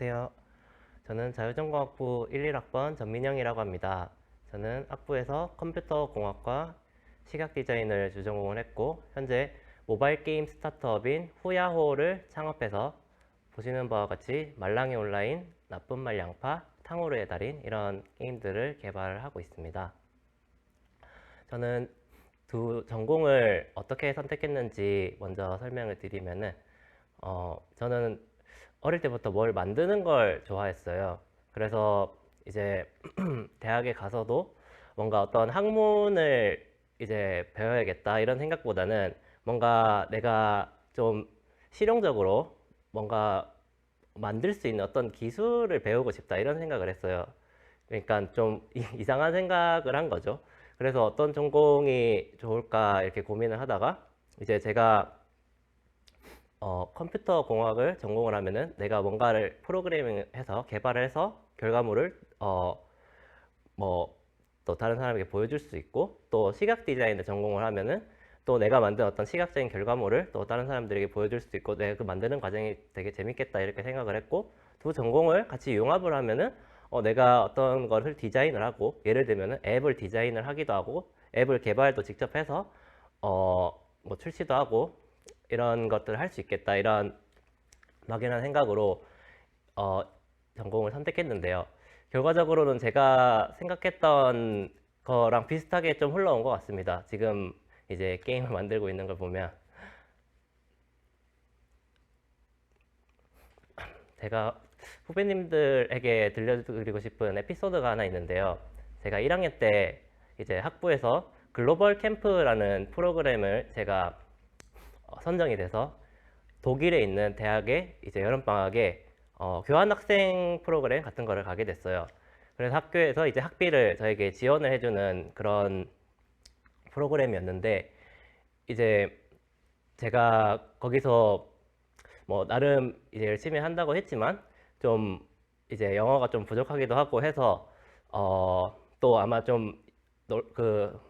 안녕하세요. 저는 자유전공학부 1, 1학번 전민영이라고 합니다. 저는 학부에서 컴퓨터 공학과 시각 디자인을 주전공을 했고 현재 모바일 게임 스타트업인 후야호를 창업해서 보시는 바와 같이 말랑이 온라인, 나쁜 말 양파, 탕후루의 달인 이런 게임들을 개발하고 있습니다. 저는 두 전공을 어떻게 선택했는지 먼저 설명을 드리면은 어, 저는 어릴 때부터 뭘 만드는 걸 좋아했어요. 그래서 이제 대학에 가서도 뭔가 어떤 학문을 이제 배워야겠다 이런 생각보다는 뭔가 내가 좀 실용적으로 뭔가 만들 수 있는 어떤 기술을 배우고 싶다 이런 생각을 했어요. 그러니까 좀 이- 이상한 생각을 한 거죠. 그래서 어떤 전공이 좋을까 이렇게 고민을 하다가 이제 제가 어, 컴퓨터 공학을 전공을 하면은 내가 뭔가를 프로그래밍해서 개발을 해서 결과물을 어, 뭐 또 다른 사람에게 보여줄 수 있고 또 시각 디자인을 전공을 하면은 또 내가 만든 어떤 시각적인 결과물을 또 다른 사람들에게 보여줄 수 있고 내가 그 만드는 과정이 되게 재밌겠다 이렇게 생각을 했고 두 전공을 같이 융합을 하면은 어, 내가 어떤 것을 디자인을 하고 예를 들면은 앱을 디자인을 하기도 하고 앱을 개발도 직접 해서 어, 뭐 출시도 하고 이런 것들을 할 수 있겠다 이런 막연한 생각으로 어, 전공을 선택했는데요. 결과적으로는 제가 생각했던 거랑 비슷하게 좀 흘러온 것 같습니다. 지금 이제 게임을 만들고 있는 걸 보면 제가 후배님들에게 들려드리고 싶은 에피소드가 하나 있는데요. 제가 1학년 때 이제 학부에서 글로벌 캠프라는 프로그램을 제가 어, 선정이 돼서 독일에 있는 대학에 이제 여름 방학에 어, 교환 학생 프로그램 같은 거를 가게 됐어요. 그래서 학교에서 이제 학비를 저에게 지원을 해주는 그런 프로그램이었는데 이제 제가 거기서 뭐 나름 이제 열심히 한다고 했지만 좀 이제 영어가 좀 부족하기도 하고 해서 어, 또 아마 좀 그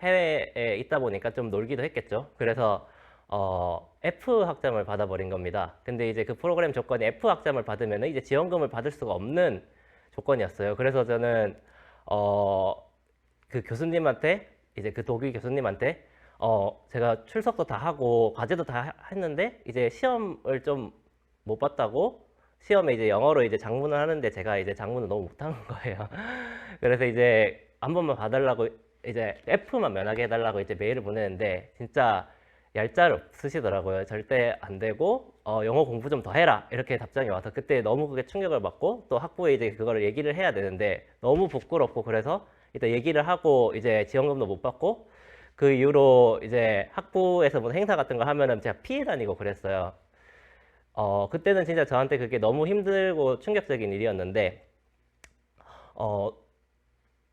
해외에 있다 보니까 좀 놀기도 했겠죠. 그래서 어, F 학점을 받아버린 겁니다. 근데 이제 그 프로그램 조건이 F 학점을 받으면 이제 지원금을 받을 수가 없는 조건이었어요. 그래서 저는 어, 그 교수님한테 이제 그 독일 교수님한테 어, 제가 출석도 다 하고 과제도 다 하- 했는데 이제 시험을 좀 못 봤다고 시험에 이제 영어로 이제 장문을 하는데 제가 이제 장문을 너무 못하는 거예요. 그래서 이제 한 번만 봐달라고 이제 F만 면하게 해달라고 이제 메일을 보내는데 진짜 얄짤 없으시더라고요. 절대 안 되고 어, 영어 공부 좀 더 해라 이렇게 답장이 와서 그때 너무 그게 충격을 받고 또 학부에 이제 그거를 얘기를 해야 되는데 너무 부끄럽고 그래서 일단 얘기를 하고 이제 지원금도 못 받고 그 이후로 이제 학부에서 무슨 행사 같은 거 하면은 제가 피해 다니고 그랬어요. 어, 그때는 진짜 저한테 그게 너무 힘들고 충격적인 일이었는데 어,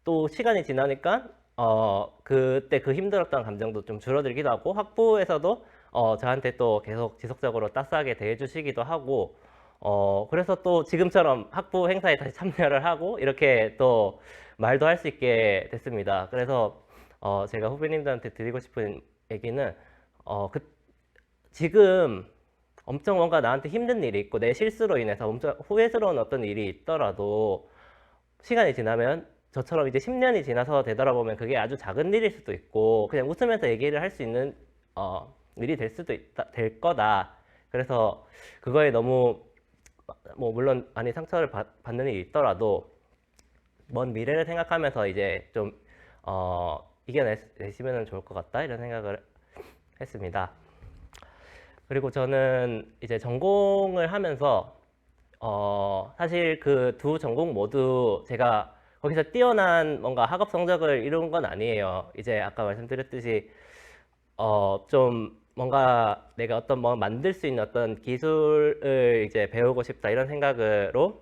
또 시간이 지나니까 어, 그때 그 힘들었던 감정도 좀 줄어들기도 하고 학부에서도 어, 저한테 또 계속 지속적으로 따스하게 대해주시기도 하고 어, 그래서 또 지금처럼 학부 행사에 다시 참여를 하고 이렇게 또 말도 할 수 있게 됐습니다. 그래서 어, 제가 후배님들한테 드리고 싶은 얘기는 어, 그, 지금 엄청 뭔가 나한테 힘든 일이 있고 내 실수로 인해서 엄청 후회스러운 어떤 일이 있더라도 시간이 지나면 저처럼 이제 10년이 지나서 되돌아보면 그게 아주 작은 일일 수도 있고 그냥 웃으면서 얘기를 할 수 있는 어, 일이 될 수도 있다, 될 거다. 그래서 그거에 너무 뭐 물론 많이 상처를 받, 받는 일이 있더라도 먼 미래를 생각하면서 이제 좀 어, 이겨내시면 좋을 것 같다 이런 생각을 했습니다. 그리고 저는 이제 전공을 하면서 어, 사실 그 두 전공 모두 제가 거기서 뛰어난 뭔가 학업 성적을 이룬 건 아니에요. 이제 아까 말씀드렸듯이 어, 좀 뭔가 내가 어떤 뭐 만들 수 있는 어떤 기술을 이제 배우고 싶다 이런 생각으로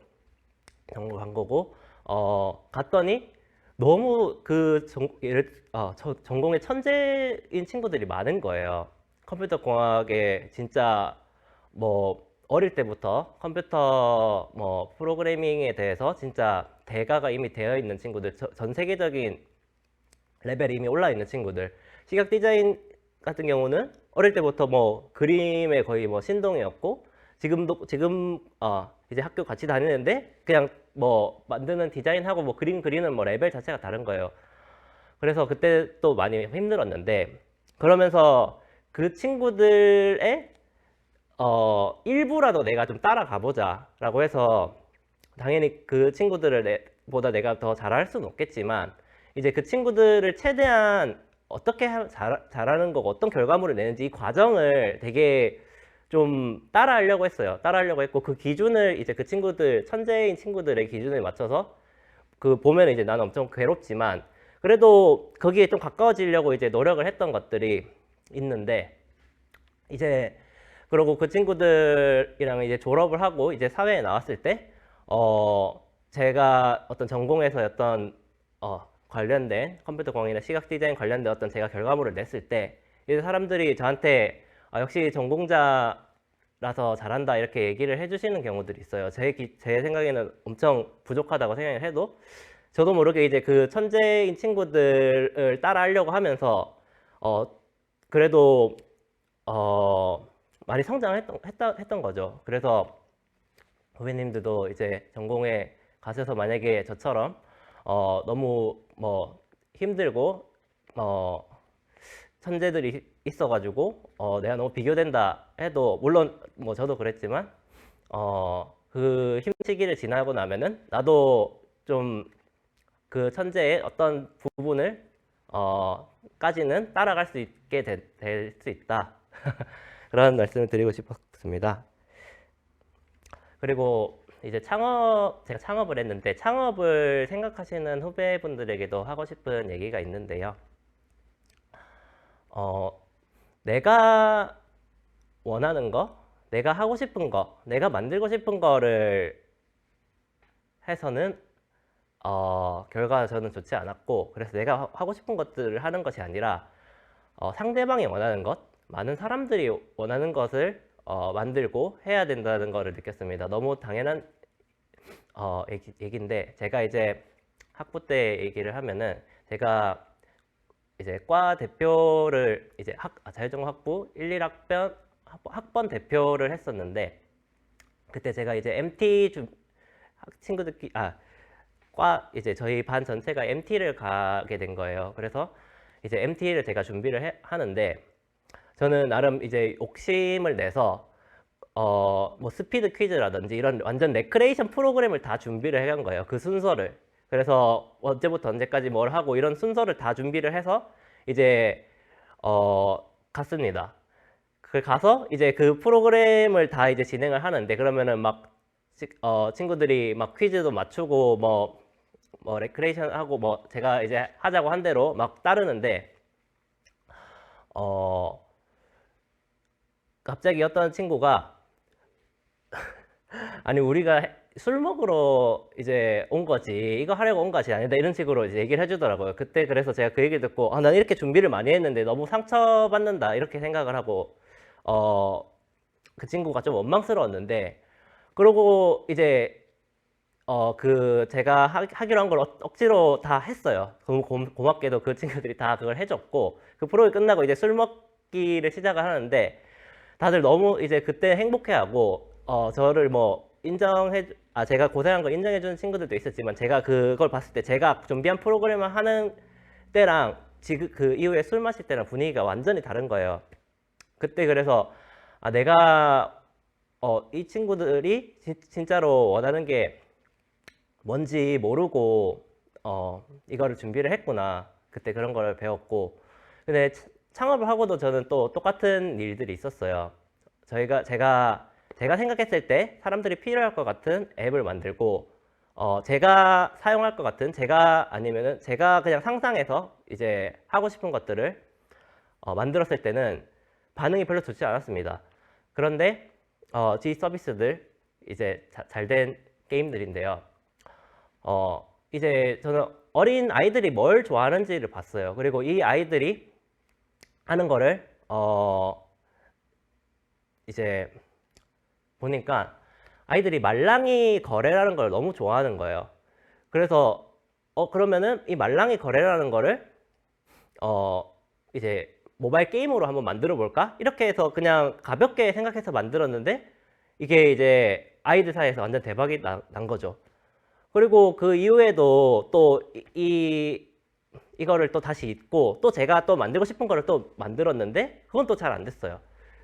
전공 간 거고 어, 갔더니 너무 그 전, 어, 저, 전공에 천재인 친구들이 많은 거예요. 컴퓨터 공학에 진짜 뭐 어릴 때부터 컴퓨터 뭐 프로그래밍에 대해서 진짜 대가가 이미 되어 있는 친구들, 저- 전 세계적인 레벨이 이미 올라 있는 친구들. 시각 디자인 같은 경우는 어릴 때부터 뭐 그림에 거의 뭐 신동이었고 지금도 지금 어 이제 학교 같이 다니는데 그냥 뭐 만드는 디자인하고 뭐 그림 그리는 뭐 레벨 자체가 다른 거예요. 그래서 그때 또 많이 힘들었는데 그러면서 그 친구들의 어 일부라도 내가 좀 따라가 보자라고 해서 당연히 그 친구들을 내, 보다 내가 더 잘할 수는 없겠지만 이제 그 친구들을 최대한 어떻게 하- 잘, 잘하는 거고 어떤 결과물을 내는지 이 과정을 되게 좀 따라하려고 했어요. 따라하려고 했고 그 기준을 이제 그 친구들 천재인 친구들의 기준에 맞춰서 그 보면 이제 나는 엄청 괴롭지만 그래도 거기에 좀 가까워지려고 이제 노력을 했던 것들이 있는데 이제 그러고 그 친구들이랑 이제 졸업을 하고 이제 사회에 나왔을 때 어 제가 어떤 전공에서였던 어 관련된 컴퓨터 공학이나 시각 디자인 관련된 어떤 제가 결과물을 냈을 때 이제 사람들이 저한테 아, 역시 전공자라서 잘한다 이렇게 얘기를 해주시는 경우들이 있어요. 제, 기- 제 생각에는 엄청 부족하다고 생각을 해도 저도 모르게 이제 그 천재인 친구들을 따라하려고 하면서 어 그래도 어 많이 성장했던 했다, 했던 거죠. 그래서 후배님들도 이제 전공에 가셔서 만약에 저처럼 어 너무 뭐 힘들고 어 천재들이 있어가지고 어 내가 너무 비교된다 해도 물론 뭐 저도 그랬지만 어 그 힘든 시기를 지나고 나면은 나도 좀 그 천재의 어떤 부분을 어 까지는 따라갈 수 있게 될 수 있다 그런 말씀을 드리고 싶었습니다. 그리고 이제 창업 제가 창업을 했는데 창업을 생각하시는 후배분들에게도 하고 싶은 얘기가 있는데요. 어, 내가 원하는 거, 내가 하고 싶은 거, 내가 만들고 싶은 거를 해서는 어, 결과가 저는 좋지 않았고, 그래서 내가 하- 하고 싶은 것들을 하는 것이 아니라 어, 상대방이 원하는 것, 많은 사람들이 원하는 것을 어, 만들고 해야 된다는 것을 느꼈습니다. 너무 당연한 어, 얘기, 얘기인데 제가 이제 학부 때 얘기를 하면은 제가 이제 과 대표를 이제 학 아, 자율전공 학부 1, 1학번 학번 대표를 했었는데 그때 제가 이제 MT 주 학- 친구들끼리 아 과 이제 저희 반 전체가 MT를 가게 된 거예요. 그래서 이제 MT를 제가 준비를 해- 하는데 저는 나름 이제 욕심을 내서 어 뭐 스피드 퀴즈라든지 이런 완전 레크레이션 프로그램을 다 준비를 해간 거예요. 그 순서를. 그래서 언제부터 언제까지 뭘 하고 이런 순서를 다 준비를 해서 이제 어 갔습니다. 그 가서 이제 그 프로그램을 다 이제 진행을 하는데 그러면은 막 치- 어, 친구들이 막 퀴즈도 맞추고 뭐 뭐 레크레이션 하고 뭐 제가 이제 하자고 한 대로 막 따르는데 어 갑자기 어떤 친구가 아니 우리가 해- 술 먹으러 이제 온 거지. 이거 하려고 온 것이 아니다. 이런 식으로 이제 얘기를 해주더라고요. 그때 그래서 제가 그 얘기를 듣고 아 난 이렇게 준비를 많이 했는데 너무 상처받는다. 이렇게 생각을 하고 어 그 친구가 좀 원망스러웠는데 그러고 이제 어 그 제가 하, 하기로 한 걸 억지로 다 했어요. 고, 고 맙게도 그 친구들이 다 그걸 해줬고 그 프로그램 끝나고 이제 술 먹기를 시작을 하는데 다들 너무 이제 그때 행복해하고 어 저를 뭐 인정해 주- 아 제가 고생한 걸 인정해 주는 친구들도 있었지만 제가 그걸 봤을 때 제가 준비한 프로그램을 하는 때랑 지금 그 이후에 술 마실 때랑 분위기가 완전히 다른 거예요. 그때 그래서 아 내가 어 이 친구들이 진, 진짜로 원하는 게 뭔지 모르고 어 이거를 준비를 했구나. 그때 그런 걸 배웠고 근데 차- 창업을 하고도 저는 또 똑같은 일들이 있었어요. 저희가 제가 제가 생각했을 때 사람들이 필요할 것 같은 앱을 만들고 어 제가 사용할 것 같은 제가 아니면은 제가 그냥 상상해서 이제 하고 싶은 것들을 어, 만들었을 때는 반응이 별로 좋지 않았습니다. 그런데 어, G 서비스들 이제 잘 된 게임들인데요. 어, 이제 저는 어린 아이들이 뭘 좋아하는지를 봤어요. 그리고 이 아이들이 하는 거를 어, 이제 보니까 아이들이 말랑이 거래라는 걸 너무 좋아하는 거예요. 그래서 어 그러면은 이 말랑이 거래라는 거를 어 이제 모바일 게임으로 한번 만들어 볼까? 이렇게 해서 그냥 가볍게 생각해서 만들었는데 이게 이제 아이들 사이에서 완전 대박이 나- 난 거죠. 그리고 그 이후에도 또이 이거를 또 다시 잊고 또 제가 또 만들고 싶은 거를 또 만들었는데 그건 또 잘 안 됐어요.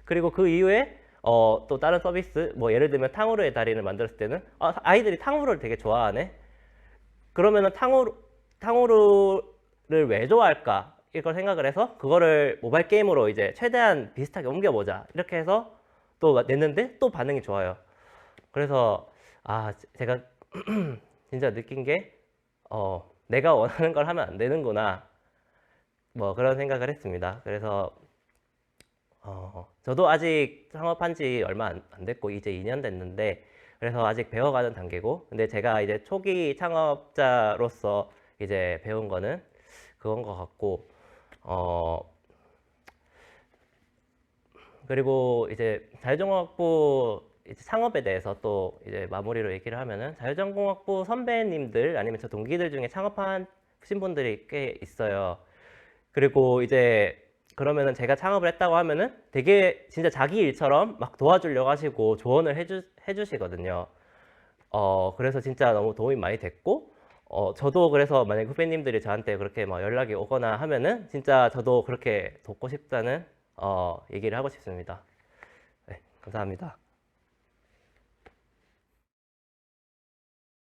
그리고 그 이후에 어, 또 다른 서비스 뭐 예를 들면 탕후루의 달인을 만들었을 때는 아, 아이들이 탕후루를 되게 좋아하네. 그러면은 탕후루 탕후루를 왜 좋아할까? 이걸 생각을 해서 그거를 모바일 게임으로 이제 최대한 비슷하게 옮겨보자 이렇게 해서 또 냈는데 또 반응이 좋아요. 그래서 아 제가 진짜 느낀 게 어, 내가 원하는 걸 하면 안 되는구나 뭐 그런 생각을 했습니다. 그래서 어, 저도 아직 창업한 지 얼마 안, 안 됐고 이제 2년 됐는데 그래서 아직 배워가는 단계고 근데 제가 이제 초기 창업자로서 이제 배운 거는 그건 것 같고 어 그리고 이제 이제 창업에 대해서 또 이제 마무리로 얘기를 하면은 자율전공학부 선배님들 아니면 저 동기들 중에 창업하신 분들이 꽤 있어요. 그리고 이제 그러면은 제가 창업을 했다고 하면은 되게 진짜 자기 일처럼 막 도와주려고 하시고 조언을 해주, 해주시거든요. 어, 그래서 진짜 너무 도움이 많이 됐고, 어, 저도 그래서 만약에 후배님들이 저한테 그렇게 막 연락이 오거나 하면은 진짜 저도 그렇게 돕고 싶다는 어, 얘기를 하고 싶습니다. 네, 감사합니다.